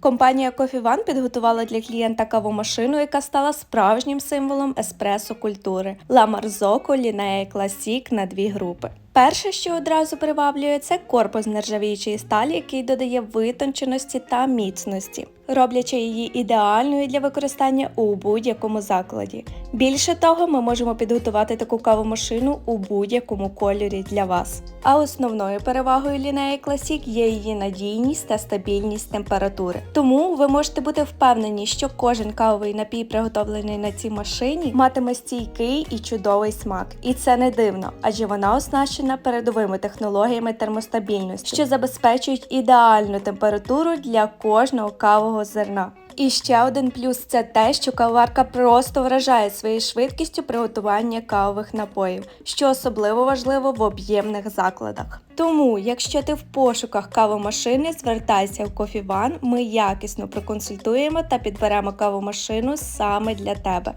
Компанія Coffee One підготувала для клієнта кавомашину, яка стала справжнім символом еспресо культури Ла Марзоко Лінея Класік на дві групи. Перше, що одразу приваблює, це корпус нержавіючої сталі, який додає витонченості та міцності, роблячи її ідеальною для використання у будь-якому закладі. Більше того, ми можемо підготувати таку кавомашину у будь-якому кольорі для вас. А основною перевагою лінеї Classic є її надійність та стабільність температури. Тому ви можете бути впевнені, що кожен кавовий напій, приготовлений на цій машині, матиме стійкий і чудовий смак. І це не дивно, адже вона оснащена передовими технологіями термостабільності, що забезпечують ідеальну температуру для кожного кавового зерна. І ще один плюс це те, що кавоварка просто вражає своєю швидкістю приготування кавових напоїв, що особливо важливо в об'ємних закладах. Тому, якщо ти в пошуках кавомашини, звертайся в One, ми якісно проконсультуємо та підберемо кавомашину саме для тебе.